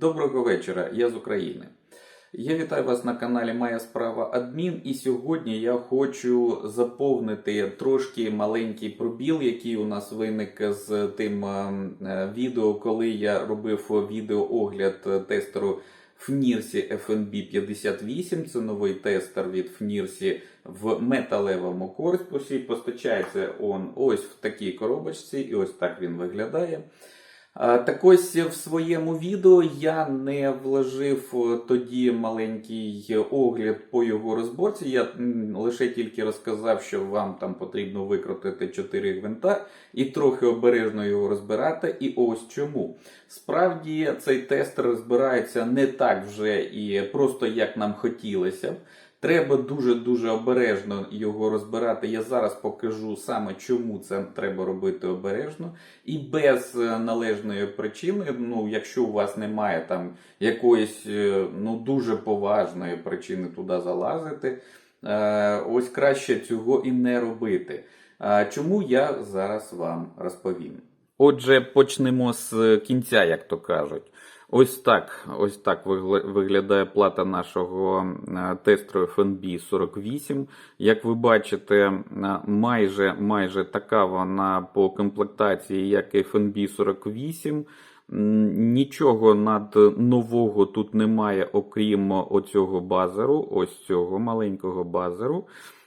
Доброго вечора, я з України. Я вітаю вас на каналі Моя справа Адмін. І сьогодні я хочу заповнити трошки маленький пробіл, який у нас виник з тим е, е, відео, коли я робив відеоогляд тестеру FNIRSI FNB 58. Це новий тестер від FNIRSI в металевому корпусі. Постачається он ось в такій коробочці, і ось так він виглядає. А, Так ось в своєму відео я не вложив е, тоді маленький огляд по його розборці. Я лише тільки розказав, що вам там потрібно викрутити 4 гвинта і трохи обережно його розбирати. І ось чому. Справді цей тестер розбирається не так вже і просто як нам хотілося б. Треба дуже-дуже обережно його розбирати. Я зараз покажу саме, чому це треба робити обережно. І без е, належної причини, ну, якщо у вас немає там якоїсь е, ну, дуже поважної причини туди залазити, е, ось краще цього і не робити. Чому я зараз вам розповім? Отже, почнемо з кінця, як то кажуть. Ось так, ось так виглядає плата нашого е, тестеру FNB 48. Як ви бачите, е, майже, майже така вона по комплектації, як FNB 48. Нічого над нового тут немає, окрім оцього базеру, ось цього маленького базеру,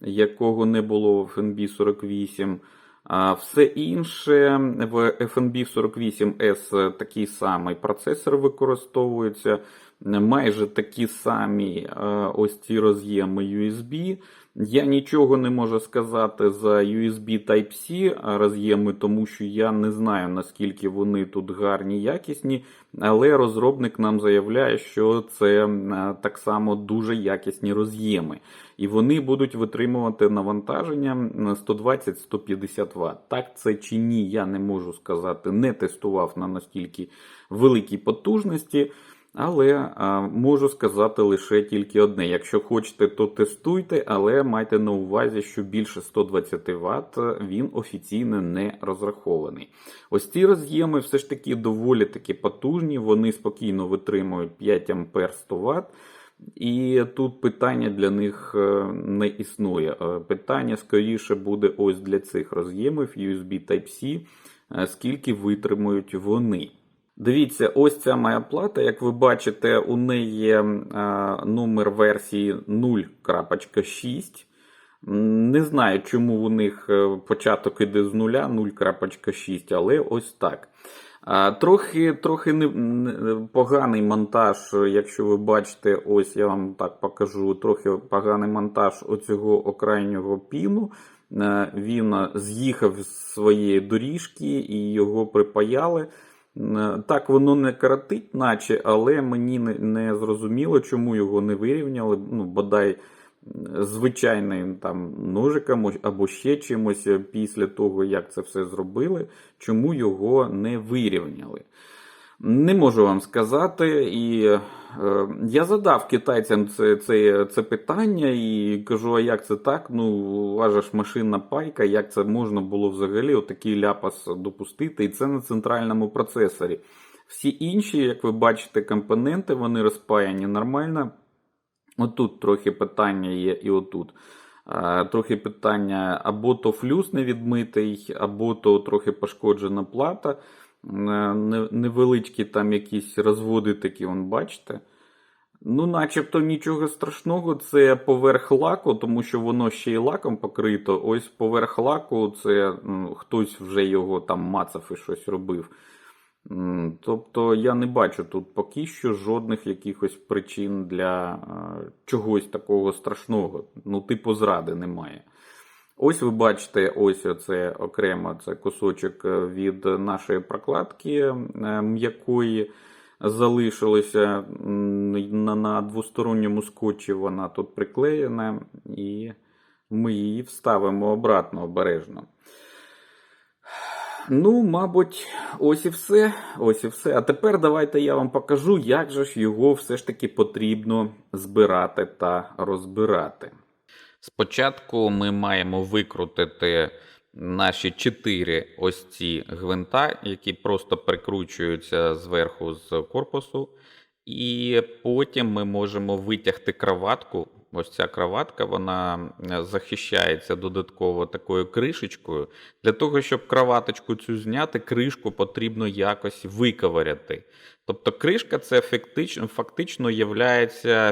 якого не було в FNB 48. А все інше в FNB 48S такий самий процесор використовується, майже такі самі е, ось ці роз'єми USB. Я нічого не можу сказати за USB Type-C роз'єми, тому що я не знаю наскільки вони тут гарні, якісні, але розробник нам заявляє, що це е, так само дуже якісні роз'єми. І вони будуть витримувати навантаження на 120-150 Вт. Так це чи ні, я не можу сказати, не тестував на настільки великій потужності. Але а, можу сказати лише тільки одне: якщо хочете, то тестуйте, але майте на увазі, що більше 120 Вт він офіційно не розрахований. Ось ці роз'єми все ж таки доволі таки потужні, вони спокійно витримують 5 А 100 Вт. І тут питання для них е, не існує. Е, Питання скоріше буде ось для цих роз'ємів USB Type-C, е, скільки витримують вони. Дивіться, ось ця моя плата. Як ви бачите, у неї є е, номер версії 0.6. Не знаю, чому у них е, початок іде з нуля 0.6, але ось так. Трохи, трохи не, поганий монтаж, якщо ви бачите, ось я вам так покажу, трохи поганий монтаж оцього окрайнього піну. Е, Він з'їхав з своєї доріжки і його припаяли. Е, Так, воно не кратить, наче, але мені не, зрозуміло, чому його не вирівняли. Ну, бодай звичайним там ножиком або ще чимось е, після того, як це все зробили, чому його не вирівняли. Не можу вам сказати, і е, я задав китайцям це, це, це питання і кажу: а як це так? Ну, же ж машинна пайка, як це можна було взагалі отакий ляпас допустити? І це на центральному процесорі. Всі інші, як ви бачите, компоненти вони розпаяні нормально. Отут трохи питання є, і отут. Е, Трохи питання або то флюс не відмитий, або то трохи пошкоджена плата. Не- Невеличкі там якісь розводи такі, вон, бачите. Ну, начебто нічого страшного, це поверх лаку, тому що воно ще й лаком покрито. Ось поверх лаку це м, хтось вже його там мацав і щось робив. Тобто я не бачу тут поки що жодних якихось причин для чогось такого страшного. Ну, типу зради немає. Ось ви бачите, ось це окремо це кусочок е, від нашої прокладки е, м'якої залишилося на, двосторонньому скотчі. Вона тут приклеєна, і ми її вставимо обратно обережно. Ну, мабуть, ось і все. Ось і все. А тепер давайте я вам покажу, як же ж його все ж таки потрібно збирати та розбирати. Спочатку ми маємо викрутити наші чотири ось ці гвинта, які просто прикручуються зверху з корпусу. І потім ми можемо витягти краватку. Ось ця краватка, вона е, захищається додатково такою кришечкою. Для того, щоб краваточку цю зняти, кришку потрібно якось виковиряти. Тобто кришка це фактично, фактично є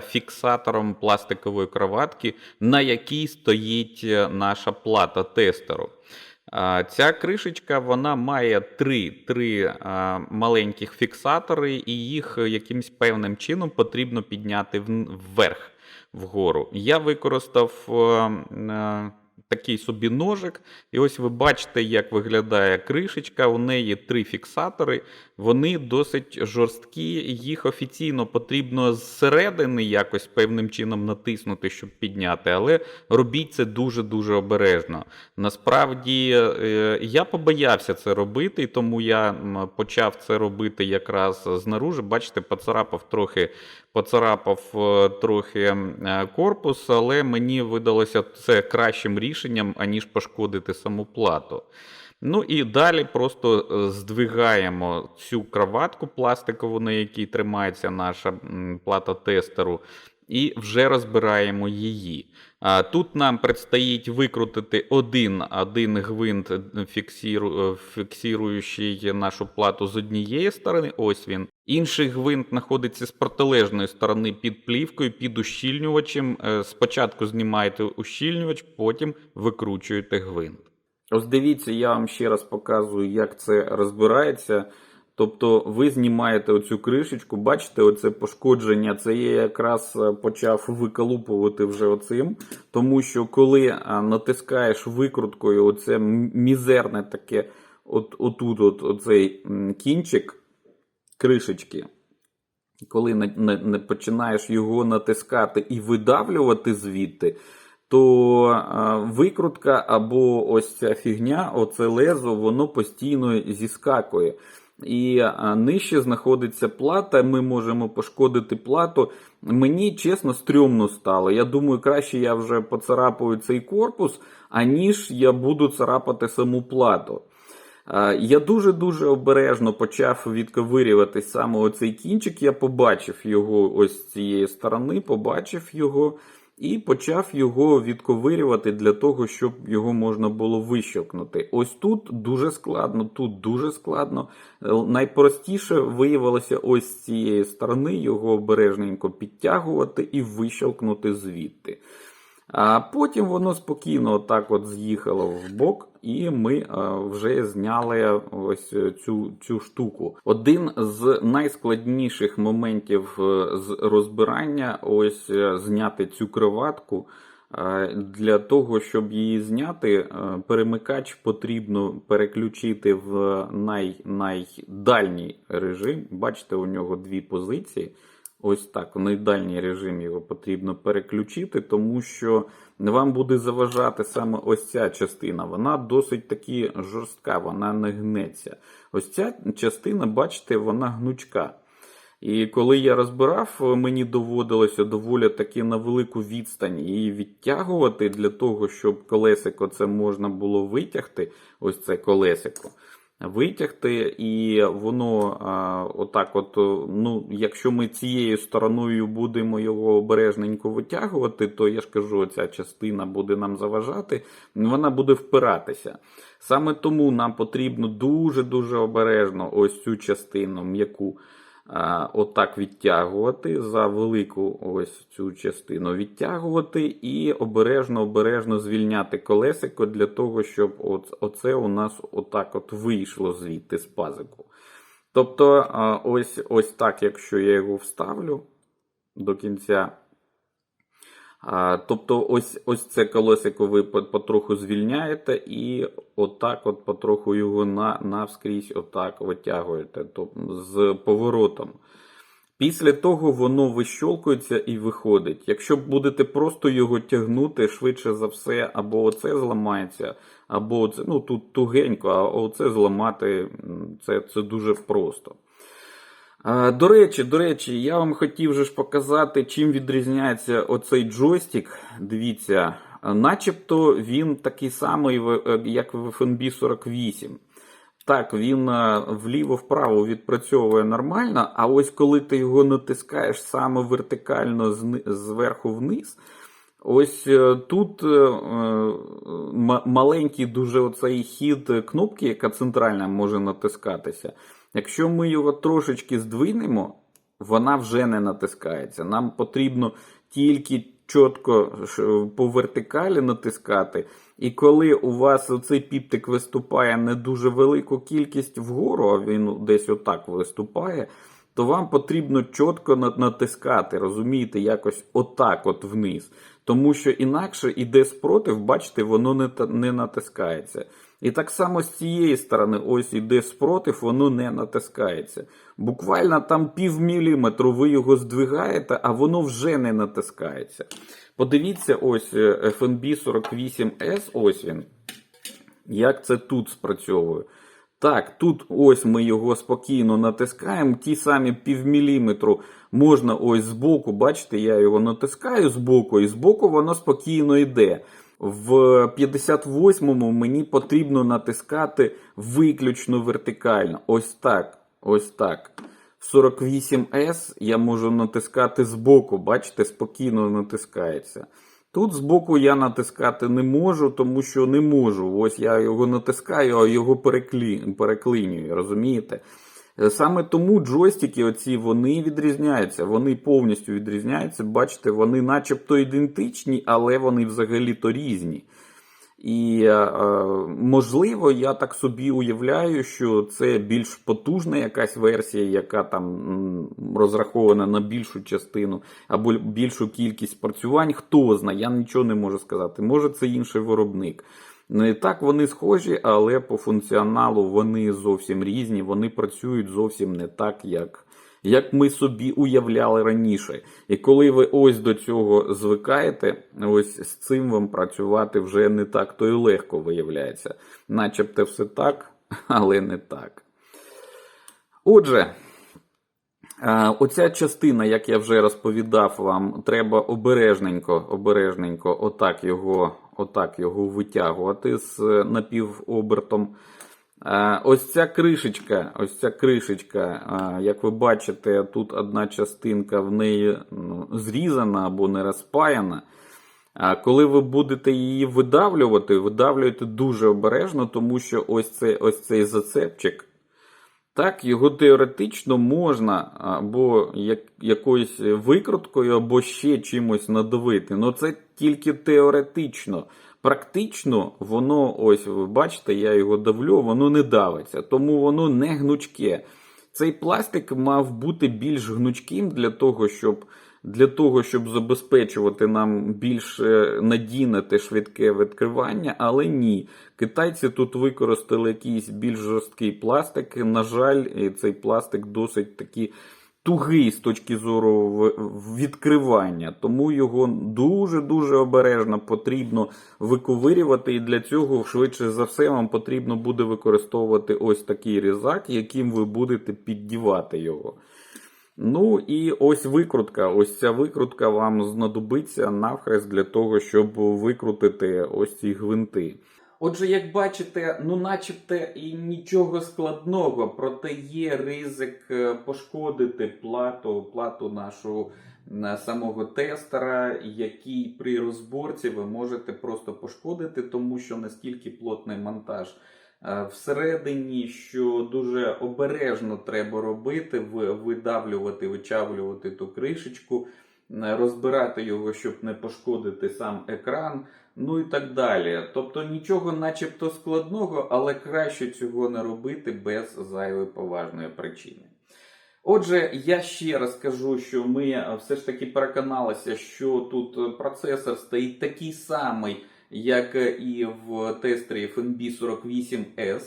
фіксатором пластикової краватки, на якій стоїть е, наша плата тестеру. Ця кришечка вона має три, три а, маленьких фіксатори, і їх якимось певним чином потрібно підняти вверх вгору. Я використав е, е, такий собі ножик, і ось ви бачите, як виглядає кришечка. У неї три фіксатори. Вони досить жорсткі. Їх офіційно потрібно зсередини якось певним чином натиснути, щоб підняти. Але робіть це дуже дуже обережно. Насправді е, я побоявся це робити, і тому я почав це робити якраз знаружи. Бачите, поцарапав трохи, поцарапав е, трохи е, корпус, але мені видалося це кращим рішенням, аніж пошкодити саму плату. Ну і далі просто е, здвигаємо цю краватку пластикову, на якій тримається наша плата тестеру, і вже розбираємо її. Тут нам предстоїть викрутити один, один гвинт, фіксіру, фіксіруючий нашу плату з однієї сторони. Ось він. Інший гвинт знаходиться з протилежної сторони під плівкою, під ущільнювачем. Е, Спочатку знімаєте ущільнювач, потім викручуєте гвинт. Ось дивіться, я вам ще раз показую, як це розбирається. Тобто ви знімаєте оцю кришечку, бачите, оце пошкодження, це я якраз е, почав виколупувати вже оцим. Тому що коли е, натискаєш викруткою, оце мізерне таке, от, отут, от, оцей кінчик кришечки, коли не, не, не починаєш його натискати і видавлювати звідти, то а, викрутка або ось ця фігня, оце лезо, воно постійно зіскакує. І нижче знаходиться плата, ми можемо пошкодити плату. Мені чесно стрьомно стало. Я думаю, краще я вже поцарапаю цей корпус, аніж я буду царапати саму плату. Я дуже-дуже обережно почав відковирювати саме оцей кінчик. Я побачив його ось з цієї сторони, побачив його і почав його відковирювати для того, щоб його можна було вищокнути. Ось тут дуже складно, тут дуже складно. Е, Найпростіше виявилося ось з цієї сторони його обережненько підтягувати і вищолкнути звідти. А потім воно спокійно отак от з'їхало в бок, і ми е, вже зняли ось цю, цю штуку. Один з найскладніших моментів е, з розбирання ось е, зняти цю кроватку. Для того, щоб її зняти, перемикач потрібно переключити в най, найдальній режим. Бачите, у нього дві позиції. Ось так, в найдальній режим його потрібно переключити, тому що вам буде заважати саме ось ця частина. Вона досить таки жорстка, вона не гнеться. Ось ця частина, бачите, вона гнучка. І коли я розбирав, мені доводилося доволі таки на велику відстань її відтягувати для того, щоб колесико це можна було витягти. Ось це колесико. Витягти, і воно а, отак, от, ну, якщо ми цією стороною будемо його обережненько витягувати, то я ж кажу, ця частина буде нам заважати, вона буде впиратися. Саме тому нам потрібно дуже-дуже обережно ось цю частину м'яку отак відтягувати за велику ось цю частину відтягувати і обережно-обережно звільняти колесико для того, щоб от, оце у нас отак от вийшло звідти з пазику. Тобто, ось, ось так, якщо я його вставлю до кінця. Тобто, ось ось це колесико ви потроху звільняєте і отак от потроху його на, навскрізь отак витягуєте тобто, з поворотом. Після того воно вищолкується і виходить. Якщо будете просто його тягнути, швидше за все, або оце зламається, або оце, ну тут тугенько, а оце зламати це, це дуже просто. До речі, до речі, я вам хотів же ж показати, чим відрізняється оцей джойстик. Дивіться, Начебто він такий самий, е, як в FNB 48. Так, він е, вліво-вправо відпрацьовує нормально, а ось коли ти його натискаєш саме вертикально зверху вниз, ось е, тут маленький дуже оцей хід кнопки, яка центральна може натискатися. Якщо ми його трошечки здвинемо, вона вже не натискається. Нам потрібно тільки чітко по вертикалі натискати. І коли у вас оцей піптик виступає не дуже велику кількість вгору, а він десь отак виступає, то вам потрібно чітко натискати, розумієте, якось отак от вниз. Тому що інакше іде спротив, бачите, воно не натискається. І так само з цієї сторони, ось іде спротив, воно не натискається. Буквально там пів міліметру ви його здвигаєте, а воно вже не натискається. Подивіться, ось е, FNB 48S, ось він. Як це тут спрацьовує? Так, тут ось ми його спокійно натискаємо. Ті самі півміліметру можна ось збоку, бачите, я його натискаю збоку, і збоку воно спокійно йде. В 58-му мені потрібно натискати виключно вертикально. Ось так. Ось так. В 48S я можу натискати збоку, бачите, спокійно натискається. Тут збоку я натискати не можу, тому що не можу. Ось я його натискаю, а його переклинюю, розумієте? Е, Саме тому джойстики оці вони відрізняються, вони повністю відрізняються. Бачите, вони начебто ідентичні, але вони взагалі-то різні. І е, е, можливо, я так собі уявляю, що це більш потужна якась версія, яка там розрахована на більшу частину або більшу кількість працювань. Хто знає, я нічого не можу сказати. Може, це інший виробник. Не так вони схожі, але по функціоналу вони зовсім різні. Вони працюють зовсім не так, як, як ми собі уявляли раніше. І коли ви ось до цього звикаєте, ось з цим вам працювати вже не так то й легко виявляється. Начебто все так, але не так. Отже. Е, Оця частина, як я вже розповідав вам, треба обережненько, обережненько отак його, отак його витягувати з е, напівобертом. Е, Ось ця кришечка, ось ця кришечка, е, як ви бачите, тут одна частинка в неї ну, зрізана або не розпаяна. А коли ви будете її видавлювати, видавлюєте дуже обережно, тому що ось цей, ось цей зацепчик. Так, його теоретично можна або як, якоюсь викруткою, або ще чимось надавити. Ну це тільки теоретично. Практично воно, ось ви бачите, я його давлю, воно не давиться, тому воно не гнучке. Цей пластик мав бути більш гнучким для того, щоб, для того, щоб забезпечувати нам більш е, надійне та швидке відкривання, але ні. Китайці тут використали якийсь більш жорсткий пластик. На жаль, цей пластик досить такий тугий з точки зору відкривання, тому його дуже-дуже обережно потрібно виковирювати, і для цього швидше за все вам потрібно буде використовувати ось такий різак, яким ви будете піддівати його. Ну і ось викрутка. Ось ця викрутка вам знадобиться навхрест для того, щоб викрутити ось ці гвинти. Отже, як бачите, ну начебто і нічого складного, проте є ризик е, пошкодити плату, плату нашу е, самого тестера, який при розборці ви можете просто пошкодити, тому що настільки плотний монтаж всередині, що дуже обережно треба робити, ви- видавлювати, вичавлювати ту кришечку, е, розбирати його, щоб не пошкодити сам екран. Ну і так далі. Тобто нічого начебто складного, але краще цього не робити без зайвої поважної причини. Отже, я ще раз кажу, що ми е, все ж таки переконалися, що тут е, процесор стоїть такий самий, як е, і в тестері FNB 48S.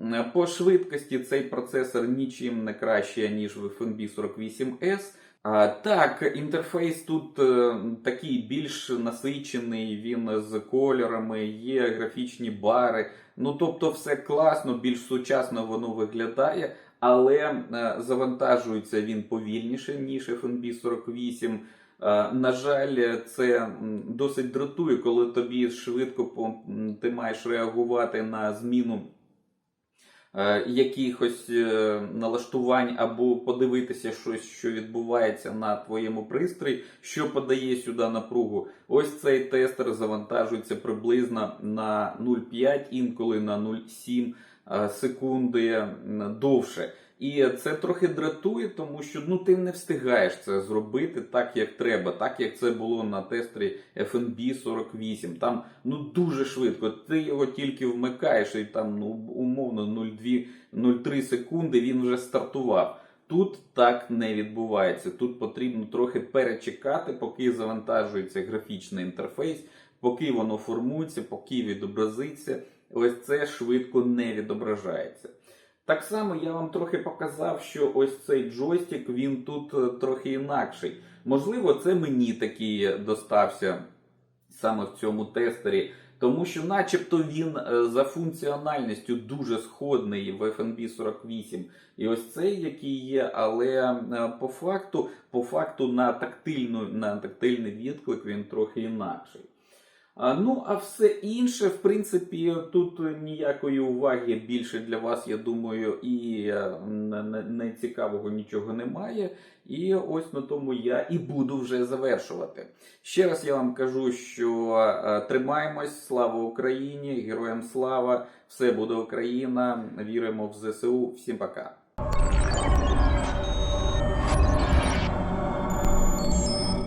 Е, По швидкості цей процесор нічим не краще, ніж в FNB 48S. А, так, інтерфейс тут е, такий більш насичений, він з кольорами, є графічні бари. Ну тобто, все класно, більш сучасно воно виглядає, але е, завантажується він повільніше, ніж FNB 48. Е, На жаль, це досить дратує, коли тобі швидко ти маєш реагувати на зміну е, якихось е, налаштувань або подивитися щось, що відбувається на твоєму пристрої, що подає сюди напругу. Ось цей тестер завантажується приблизно на 0,5, інколи на 0,7 е, секунди довше. І це трохи дратує, тому що ну ти не встигаєш це зробити так, як треба, так як це було на тестері FNB 48. Там ну дуже швидко. Ти його тільки вмикаєш, і там ну умовно 0,2-0,3 секунди він вже стартував. Тут так не відбувається. Тут потрібно трохи перечекати, поки завантажується графічний інтерфейс, поки воно формується, поки відобразиться. Ось це швидко не відображається. Так само я вам трохи показав, що ось цей джойстик він тут е, трохи інакший. Можливо, це мені такий достався саме в цьому тестері, тому що, начебто, він е, за функціональністю дуже сходний в FNB 48. І ось цей, який є, але е, по факту, по факту на тактильну, на тактильний відклик він трохи інакший. Ну, а все інше, в принципі, тут ніякої уваги більше для вас, я думаю, і е, не- не- не цікавого нічого немає. І ось на тому я і буду вже завершувати. Ще раз я вам кажу, що е, тримаємось, слава Україні, героям слава, все буде Україна. Віримо в ЗСУ. Всім пока.